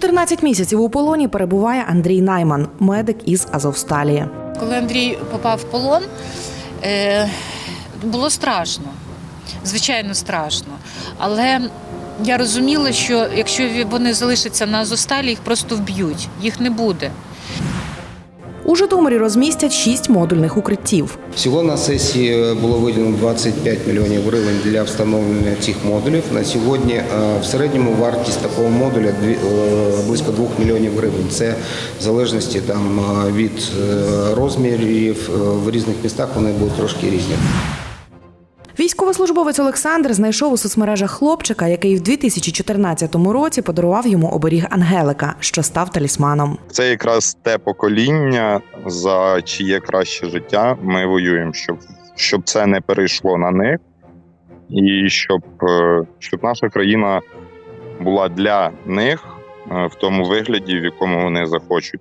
14 місяців у полоні перебуває Андрій Найман, медик із Азовсталі. Коли Андрій попав в полон, е, було страшно. Звичайно, страшно. Але я розуміла, що якщо вони залишаться на Азовсталі, їх просто вб'ють, їх не буде. У Житомирі розмістять шість модульних укриттів. Всього на сесії було виділено 25 мільйонів гривень для встановлення цих модулів. На сьогодні е, в середньому вартість такого модуля е, близько 2 мільйонів гривень. Це в залежності там е, від е, розмірів. Е, В різних містах вони будуть трошки різні. Військовослужбовець Олександр знайшов у соцмережах хлопчика, який в 2014 році подарував йому оберіг Ангелика, що став талісманом. Це якраз те покоління, за чиє краще життя ми воюємо, щоб, щоб це не перейшло на них, і щоб, е, щоб наша країна була для них е, в тому вигляді, в якому вони захочуть.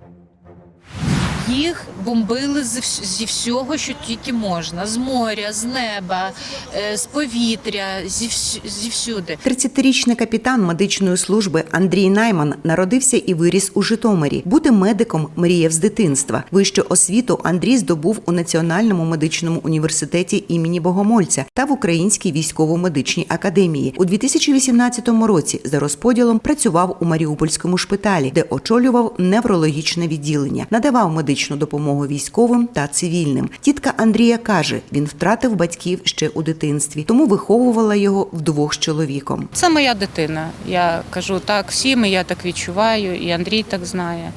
Їх бомбили зі всього, що тільки можна: з моря, з неба, е, з повітря, зі, вс- зі всюди. 30-річний капітан медичної служби Андрій Найман народився і виріс у Житомирі. Бути медиком мріяв з дитинства. Вищу освіту Андрій здобув у Національному медичному університеті імені Богомольця та в Українській військово-медичній академії. У 2018 році за розподілом працював у Маріупольському шпиталі, де очолював неврологічне відділення, надавав медичну допомогу військовим та цивільним. Тітка Андрія каже, він втратив батьків ще у дитинстві, тому виховувала його вдвох з чоловіком. Це моя дитина. Я кажу так всім, ми я так відчуваю, і Андрій так знає.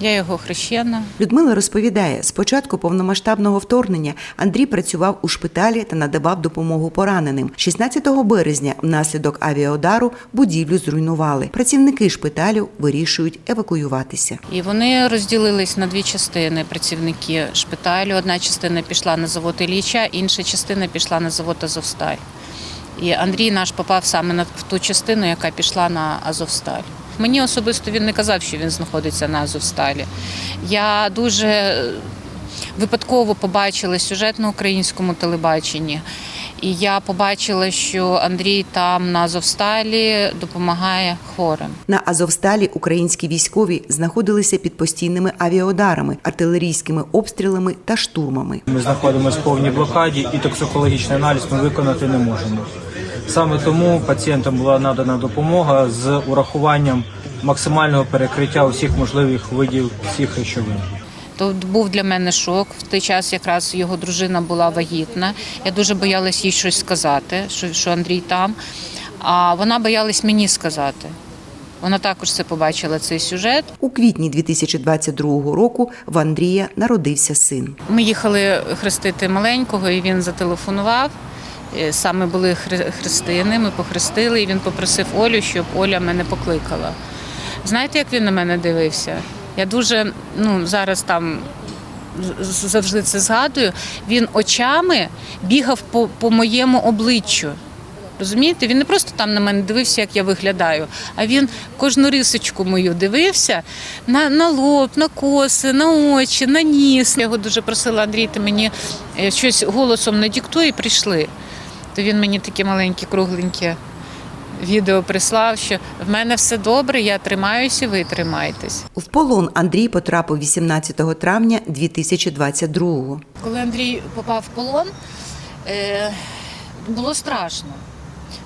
Я його хрещена. Людмила розповідає, з початку повномасштабного вторгнення Андрій працював у шпиталі та надавав допомогу пораненим. 16 березня внаслідок авіаудару будівлю зруйнували. Працівники шпиталю вирішують евакуюватися. І вони розділились на дві частини. Працівники шпиталю. Одна частина пішла на завод Ілліча, інша частина пішла на завод Азовсталь. І Андрій наш попав саме на в ту частину, яка пішла на Азовсталь. Мені особисто він не казав, що він знаходиться на Азовсталі. Я дуже випадково побачила сюжет на українському телебаченні. І я побачила, що Андрій там на Азовсталі допомагає хворим. На Азовсталі українські військові знаходилися під постійними авіаударами, артилерійськими обстрілами та штурмами. Ми знаходимося в повній блокаді і токсикологічний аналіз ми виконати не можемо. Саме тому пацієнтам була надана допомога з урахуванням максимального перекриття усіх можливих видів всіх речовин. То був для мене шок. В той час якраз його дружина була вагітна. Я дуже боялась їй щось сказати, що, що Андрій там. А вона боялась мені сказати. Вона також це побачила цей сюжет. У квітні 2022 року в Андрія народився син. Ми їхали хрестити маленького, і він зателефонував. Е, Саме були хрестини, ми похрестили, і він попросив Олю, щоб Оля мене покликала. Знаєте, як він на мене дивився? Я дуже ну, зараз там завжди це згадую. Він очами бігав по, по моєму обличчю. Розумієте, він не просто там на мене дивився, як я виглядаю, а він кожну рисочку мою дивився на, на лоб, на коси, на очі, на ніс. Я його дуже просила, Андрій, ти мені е, щось голосом не диктуй і прийшли. То він мені таке маленьке, кругленьке відео прислав, що в мене все добре, я тримаюся, ви тримайтесь. В полон Андрій потрапив 18 травня 2022-го. Коли Андрій попав в полон, е, було страшно.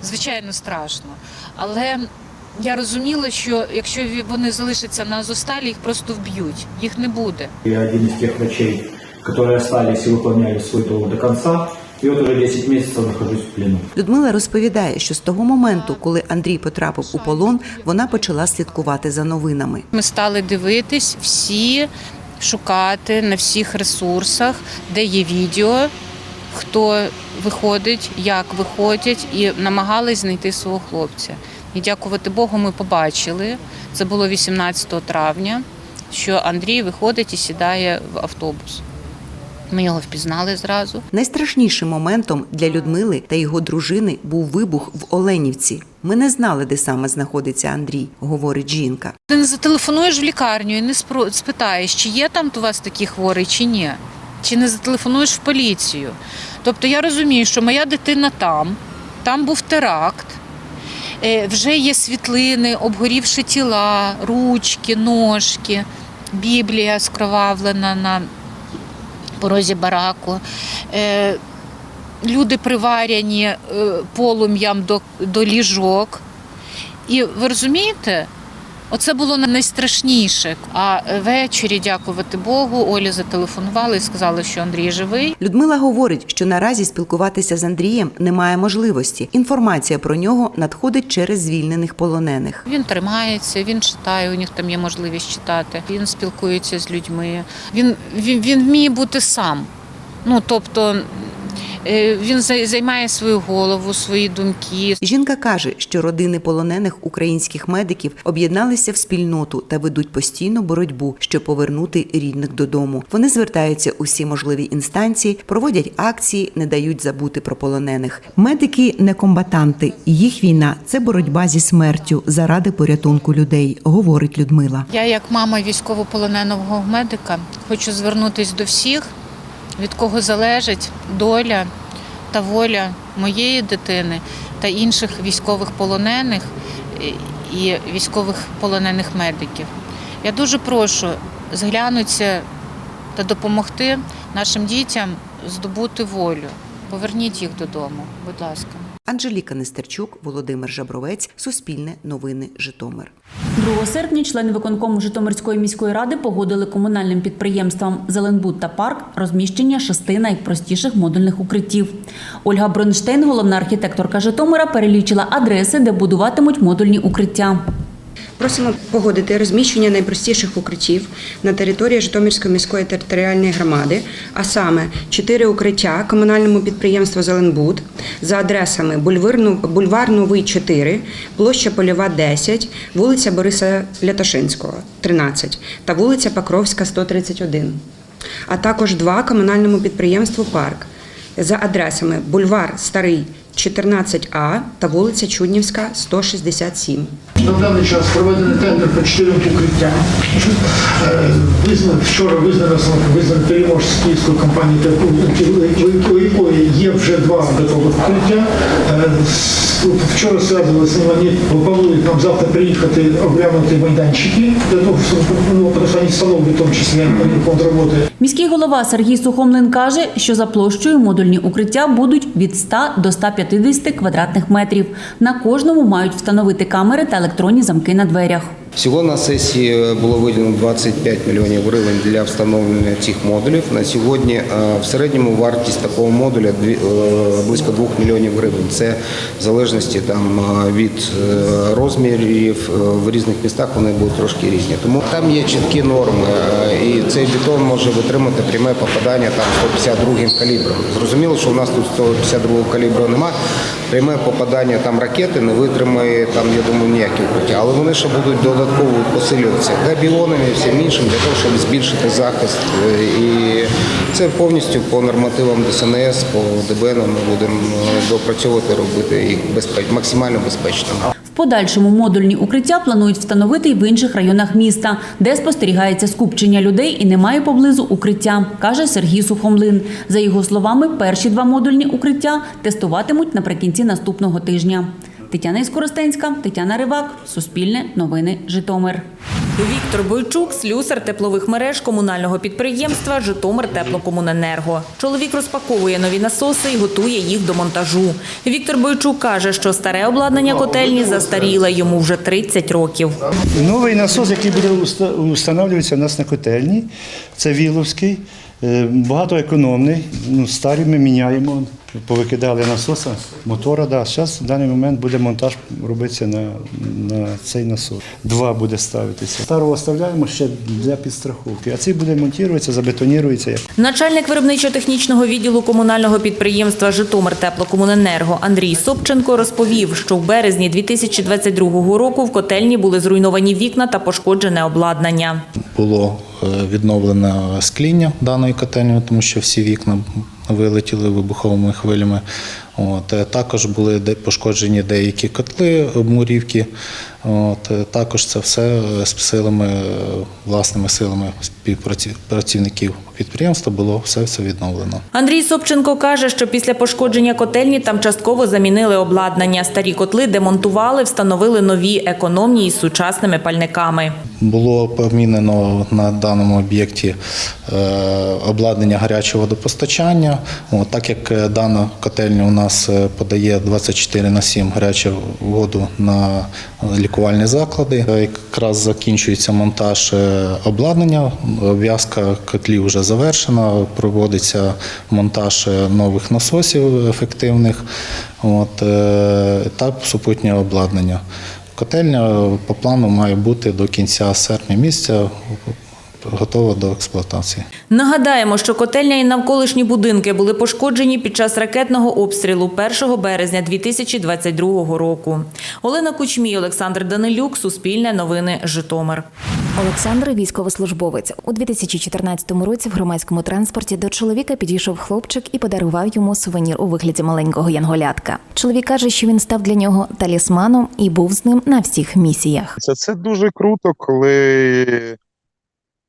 Звичайно, страшно. Але я розуміла, що якщо вони залишаться на Азовсталі, їх просто вб'ють, їх не буде. Я один из тех врачей, которые остались и выполняли свой долг до конца. И вот уже 10 месяцев нахожусь в плену. Людмила розповідає, що з того моменту, коли Андрій потрапив у полон, вона почала слідкувати за новинами. Ми стали дивитись всі, шукати на всіх ресурсах, де є відео, хто виходить, як виходять, і намагались знайти свого хлопця. І дякувати Богу, ми побачили. Це було 18 травня, що Андрій виходить і сідає в автобус. Ми його впізнали зразу. Найстрашнішим моментом для Людмили та його дружини був вибух в Оленівці. Ми не знали, де саме знаходиться Андрій, говорить жінка. Ти не зателефонуєш в лікарню і не спитаєш, чи є там у вас такий хворий, чи ні. Чи не зателефонуєш в поліцію. Тобто я розумію, що моя дитина там, там був теракт. Е, Вже є світлини, обгорівши тіла, ручки, ножки, Біблія скровавлена на порозі бараку. Е, Люди приварені е, полум'ям до, до ліжок. І ви розумієте, оце було найстрашніше. А ввечері, дякувати Богу, Олі зателефонували і сказали, що Андрій живий. Людмила говорить, що наразі спілкуватися з Андрієм немає можливості. Інформація про нього надходить через звільнених полонених. Він тримається, він читає, у них там є можливість читати. Він спілкується з людьми. Він, він, він вміє бути сам. Ну тобто він зай- займає свою голову, свої думки. Жінка каже, що родини полонених українських медиків об'єдналися в спільноту та ведуть постійну боротьбу, щоб повернути рідних додому. Вони звертаються у всі можливі інстанції, проводять акції, не дають забути про полонених. Медики не комбатанти. Їх війна це боротьба зі смертю заради порятунку людей, говорить Людмила. Я, як мама військовополоненого медика, хочу звернутися до всіх, від кого залежить доля та воля моєї дитини та інших військових полонених і- і військових полонених медиків. Я дуже прошу зглянутися та допомогти нашим дітям здобути волю. Поверніть їх додому, будь ласка. Анжеліка Нестерчук, Володимир Жабровець, Суспільне новини, Житомир. 2 серпня члени виконкому Житомирської міської ради погодили комунальним підприємствам Зеленбуд та парк розміщення шести найпростіших модульних укриттів. Ольга Бронштейн, головна архітекторка Житомира, перелічила адреси, де будуватимуть модульні укриття. Просимо погодити розміщення найпростіших укриттів на території Житомирської міської територіальної громади, а саме чотири укриття комунальному підприємству Зеленбуд за адресами Бульвар, Новий 4, площа Польова 10, вулиця Бориса Лятошинського 13 та вулиця Покровська 131. А також два комунальному підприємству Парк за адресами Бульвар Старий 14А та вулиця Чуднівська 167. На даний час проведений тендер по чотирьом укриттям. Визнав вчора визнано визнано переможцем київської компанії, у якої є вже два готових укриття. Вчора зв'язувалися з ними, вони планують нам завтра приїхати оглянути майданчики, для того, ну, вони встановлюють в тому числі фонд роботи. Міський голова Сергій Сухомлин каже, що за площею модульні укриття будуть від 100 до 150 квадратних метрів. На кожному мають встановити камери та електронні замки на дверях. Всього на сесії було виділено 25 мільйонів гривень для встановлення цих модулів. На сьогодні е, в середньому вартість такого модуля е, близько 2 мільйонів гривень. Це в залежності там е, від е, розмірів е, в різних містах вони будуть трошки різні. Тому там є чіткі норми, е, і цей бетон може витримати пряме попадання там 152 калібром. Зрозуміло, що у нас тут 152 калібру немає. Пряме попадання там ракети не витримає там, я думаю, ніякі укриття. Але вони ще будуть додатково посилюватися габіонами і всім іншим для того, щоб збільшити захист. Е, І це повністю по нормативам ДСНС, по ДБН ми будемо е, допрацьовувати, робити їх безпеч... максимально безпечними. Подальшому модульні укриття планують встановити й в інших районах міста, де спостерігається скупчення людей і немає поблизу укриття, каже Сергій Сухомлин. За його словами, перші два модульні укриття тестуватимуть наприкінці наступного тижня. Тетяна Іскоростенська, Тетяна Ривак, Суспільне, Новини, Житомир. Віктор Бойчук, слюсар теплових мереж комунального підприємства Житомир Теплокомуненерго. Чоловік розпаковує нові насоси і готує їх до монтажу. Віктор Бойчук каже, що старе обладнання котельні застаріле йому вже 30 років. Новий насос, який буде встановлюватися у нас на котельні, це Віловський, е, багатоекономний. Ну, старі ми міняємо. Повикидали насоса, мотора. Да. Зараз в даний момент буде монтаж робитися на, на цей насос. Два буде ставитися. Старого оставляємо ще для підстраховки, а цей буде монтуватися, забетонірується. Начальник виробничо-технічного відділу комунального підприємства Житомир Теплокомуненерго Андрій Собченко розповів, що в березні 2022 року в котельні були зруйновані вікна та пошкоджене обладнання. Було е, відновлено скління даної котельні, тому що всі вікна вилетіли вибуховими хвилями. От. е, Також були пошкоджені деякі котли, обмурівки. От, е, також це все е, з силами, е, власними силами співпрацівників підприємства було все, все відновлено. Андрій Собченко каже, що після пошкодження котельні там частково замінили обладнання. Старі котли демонтували, встановили нові економні із сучасними пальниками. Було помінено на даному об'єкті обладнання гарячого водопостачання. От, так як дана котельня у нас подає 24 на 7 гарячу воду на лікувальні заклади, якраз закінчується монтаж е, обладнання, обв'язка котлів вже завершена, проводиться монтаж е, нових насосів ефективних. От, е, та супутнє обладнання. Котельня по плану має бути до кінця серпня місяця готова до експлуатації. Нагадаємо, що котельня і навколишні будинки були пошкоджені під час ракетного обстрілу 1 березня 2022 року. Олена Кучмій, Олександр Данилюк, Суспільне новини, Житомир. Олександр військовослужбовець у 2014 році в громадському транспорті до чоловіка підійшов хлопчик і подарував йому сувенір у вигляді маленького янголятка. Чоловік каже, що він став для нього талісманом і був з ним на всіх місіях. Це, це дуже круто, коли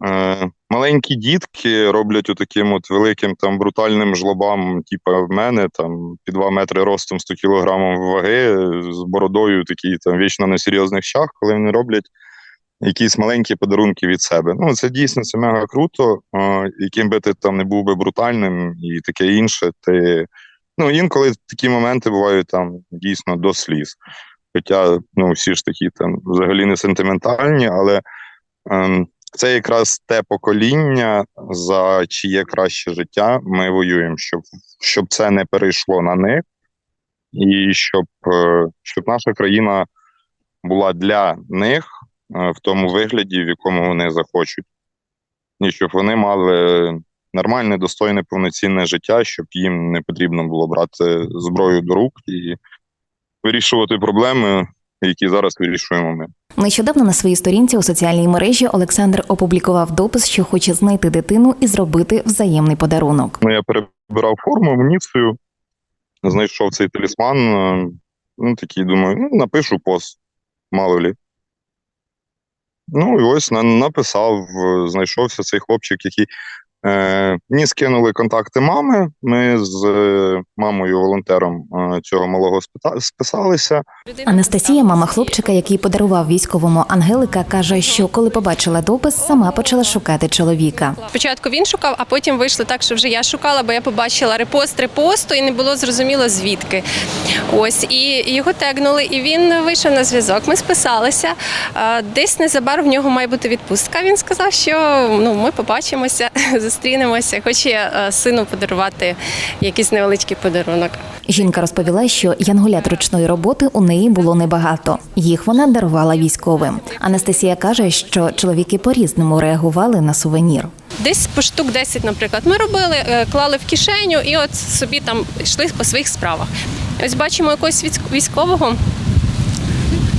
е, маленькі дітки роблять таким от великим там брутальним жлобам, типу в мене, там під 2 метри ростом 100 кілограмів ваги, з бородою, такі там вічно на серйозних щах, коли вони роблять якісь маленькі подарунки від себе. Ну, це дійсно це мега круто. Е, яким би ти там не був би брутальним і таке інше, ти. Ну, інколи такі моменти бувають там дійсно до сліз. Хоча ну, всі ж такі там взагалі не сентиментальні, але ем, це якраз те покоління, за чиє краще життя ми воюємо, щоб, щоб це не перейшло на них, і щоб, е, щоб наша країна була для них е, в тому вигляді, в якому вони захочуть, і щоб вони мали нормальне, достойне, повноцінне життя, щоб їм не потрібно було брати зброю до рук і вирішувати проблеми, які зараз вирішуємо ми. Нещодавно на своїй сторінці у соціальній мережі Олександр опублікував допис, що хоче знайти дитину і зробити взаємний подарунок. Ну, я перебирав форму, амуніцію, знайшов цей талісман. е, Ну, такий думаю, ну, напишу пост, мало лі. Ну, і ось написав, е, знайшовся цей хлопчик, який. Е, мені скинули контакти мами. Ми з е, мамою волонтером е, цього малого списалися. Анастасія, мама хлопчика, який подарував військовому Ангелика, каже, що коли побачила допис, сама почала шукати чоловіка. Спочатку він шукав, а потім вийшло так, що вже я шукала, бо я побачила репост репосту і не було зрозуміло звідки. Ось і його тегнули, і він вийшов на зв'язок. Ми списалися. Десь незабаром в нього має бути відпустка. Він сказав, що ну ми побачимося, зустрінемося. Хоче сину подарувати якийсь невеличкий подарунок. Жінка розповіла, що янголят ручної роботи у неї було небагато. Їх вона дарувала військовим. Анастасія каже, що чоловіки по-різному реагували на сувенір. Десь по штук 10, наприклад, ми робили, е, клали в кишеню і от собі там йшли по своїх справах. Ось бачимо якогось військового.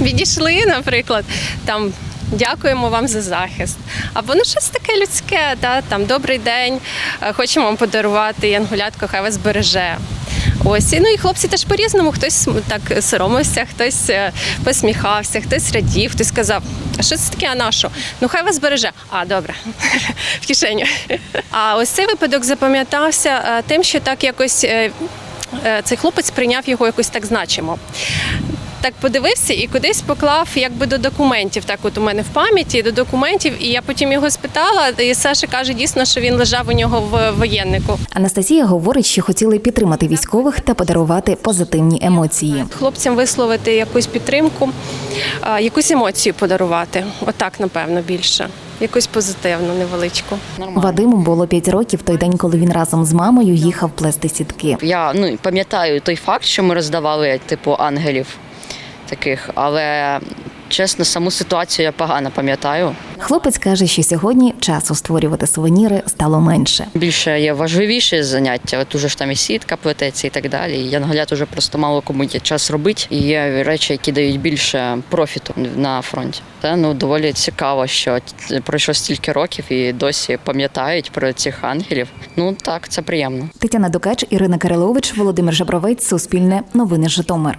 Відійшли, наприклад, там. Дякуємо вам за захист. Або ну щось таке людське, да, там добрий день, е, хочемо вам подарувати янголятко, хай вас береже. Ось ну і хлопці теж по-різному. Хтось так соромився, хтось е, посміхався, хтось радів, хтось сказав, а що це таке, а на що? Ну хай вас береже. А, добре, в кишеню. А ось цей випадок запам'ятався е, тим, що так якось цей хлопець прийняв його якось так значимо. Так подивився і кудись поклав якби до документів. Так, от у мене в пам'яті до документів, і я потім його спитала. І Саша каже, дійсно, що він лежав у нього в воєннику. Анастасія говорить, що хотіли підтримати військових та подарувати позитивні емоції. Хлопцям висловити якусь підтримку, якусь емоцію подарувати. Отак, напевно, більше. Якусь позитивну, невеличку. Вадиму було 5 років той день, коли він разом з мамою їхав плести сітки. Я ну пам'ятаю той факт, що ми роздавали типу ангелів таких, але чесно, саму ситуацію я погано пам'ятаю. Хлопець каже, що сьогодні часу створювати сувеніри стало менше. Більше є важливіші заняття. От уже ж там і сітка плететься і так далі. І янголят уже просто мало кому є час робити. І є речі, які дають більше профіту на фронті. Та ну доволі цікаво, що пройшло стільки років і досі пам'ятають про цих ангелів. Ну так, це приємно. Тетяна Дукач, Ірина Кирилович, Володимир Жабровець, Суспільне, Новини Житомир.